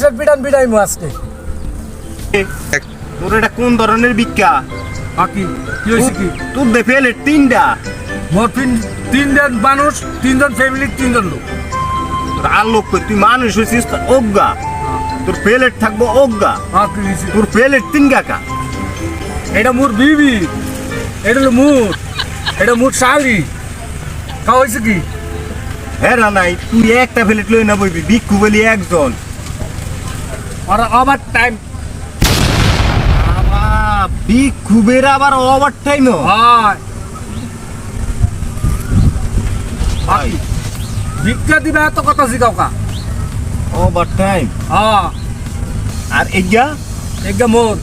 Set Bitan বিটাইমু আজকে। তোর এটা কোন ধরনের ভিক্ষা বাকি কি হয়েছে কি? তোর দে ফেলে তিনটা। মোর তিন তিনজন মানুষ তিনজন ফ্যামিলির তিনজন লোক। তোর আর লোক কই, তুই মানুষ হয়েছিস অজ্ঞা। তোর প্লেট থাকব অজ্ঞা। হ্যাঁ তোর প্লেট তিন কাকা। এটা মোর বিবি। এটা হলো মুর। এটা মোর শালি। খাওয়া হয়েছে কি? হ্যাঁ না নাই তুই একটা প্লেট লই না বইবি। ভিক্ষু বলি একজন। আর আবার টাইম আবার ভিক্ষুবের আবার ওভার টাইম হয়। ভিক্ষা দিবে এত কথা শিখাও কা? ওভার টাইম হ্যাঁ। আর এগিয়া? এগা মোর।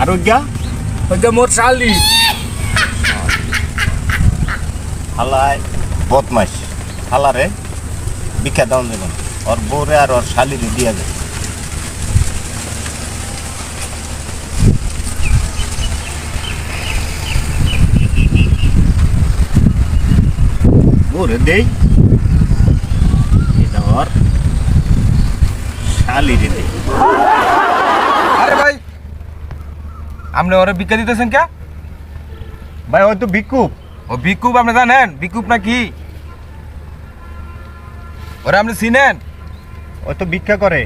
আর ওইগা মোর শালি হালায় বদমাস হালারে ভিক্ষা দাম দেবেন। ওর বউরে আর ওর শালিরে দিয়া যাবে দেই। এটা ওর শালিরে দেই। আরে ভাই আপনি ওরে ভিক্ষা দিতেছেন কে? ভাই হয়তো ভিক্ষুক। ও ভিক্ষুপ আপনি জানেন? ভিক্ষুপ না কি? ওরা আপনি চিনেন? ও তো ভিক্ষা করে।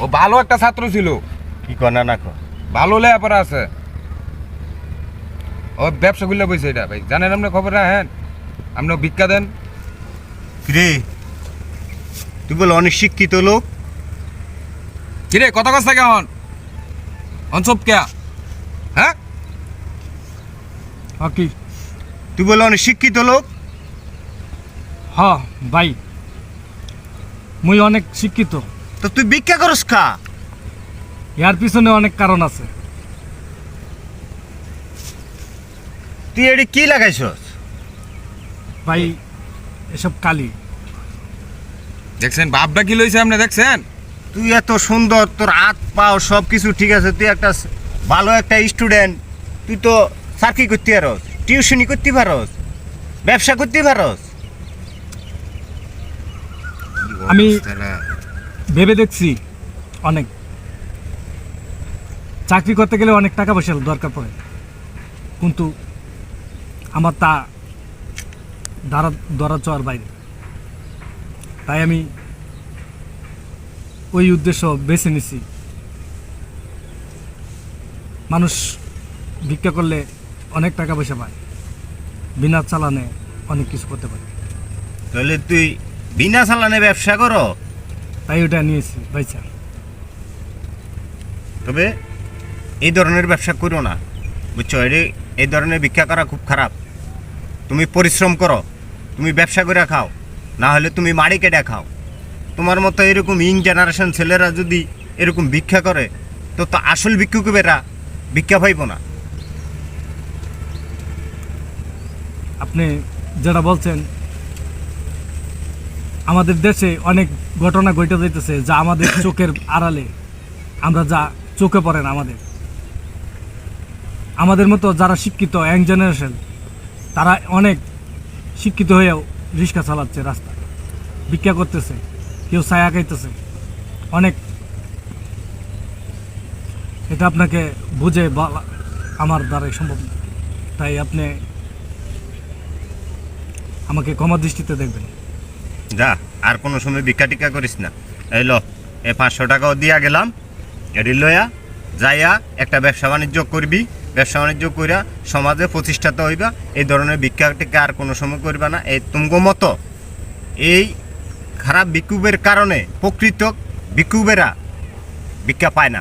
ও ভালো একটা ছাত্র ছিল। কি কর না না ভালো লেখাপড়া আছে। ও ব্যবসা করলে বইছে এটা ভাই। জানেন আপনি খবর রাখেন? আপনি ভিক্ষা দেন? রে তুই বল অনেক শিক্ষিত লোক। কিরে কত কথা কেমন? অনসব কে হ্যাঁ? কি? তুই বল অনেক শিক্ষিত লোক। হ ভাই। মুই অনেক শিক্ষিত। তো তুই ভিক্ষা করস খা। ইয়ার পিছনে অনেক কারণ আছে। তুই এটি কি লাগাইছস? ভাই এসব কালি। দেখছেন বাপটা কি লইছে আপনি দেখছেন? তুই এত সুন্দর তোর হাত পাও সব কিছু ঠিক আছে তুই একটা ভালো একটা স্টুডেন্ট তুই তো চাকরি করতে পারস টিউশনি করতে পারস ব্যবসা করতে পারস। আমি- ভেবে দেখছি অনেক। চাকরি করতে গেলে অনেক টাকা পয়সা দরকার পড়ে। কিন্তু আমার তা ধরা ধরা চোয়ার বাইরে। তাই আমি ওই উদ্দেশ্য বেছে নিছি। মানুষ ভিক্ষা করলে অনেক টাকা পয়সা পায় বিনা চালানে অনেক কিছু করতে পারে। তাহলে তুই বিনা চালানে ব্যবসা করো? তাই ওটা নিয়েছি ভাইচা তবে এই ধরনের ব্যবসা করো না। বুঝছ? এই ধরনের ভিক্ষা করা খুব খারাপ। তুমি পরিশ্রম করো। তুমি ব্যবসা করে খাও না হলে তুমি মাড়ি কেটে খাও। তোমার মতো এরকম ইং জেনারেশন ছেলেরা যদি এরকম ভিক্ষা করে তো তো আসল ভিক্ষুকেরা ভিক্ষা পাইব না। আপনি যেটা বলছেন আমাদের দেশে অনেক ঘটনা ঘটে যাইতেছে যা আমাদের চোখের আড়ালে। আমরা যা চোখে পড়ে না আমাদের। আমাদের মতো যারা শিক্ষিত ইয়াং জেনারেশন তারা অনেক শিক্ষিত হয়েও রিক্সা চালাচ্ছে রাস্তা। ভিক্ষা করতেছে, কেউ ছায়া খাইতেছে। অনেক এটা আপনাকে বুঝে বলা আমার দ্বারাই সম্ভব না। তাই আপনি আমাকে ক্ষমা দৃষ্টিতে দেখবেন। যা, আর কোনো সময় ভিক্ষা টিক্ষা করিস না। এই লো এ পাঁচশো টাকাও দিয়া গেলাম। এটি লয়া যাইয়া একটা ব্যবসা বাণিজ্য করবি। ব্যবসা বাণিজ্য করিয়া সমাজে প্রতিষ্ঠাতা হইবা, এই ধরনের বিক্ষাটিকে আর কোনো সময় করবা না। এই তুঙ্গ মতো এই খারাপ বিক্ষোভের কারণে প্রকৃত বিক্ষোভেরা বিক্ষা পায় না।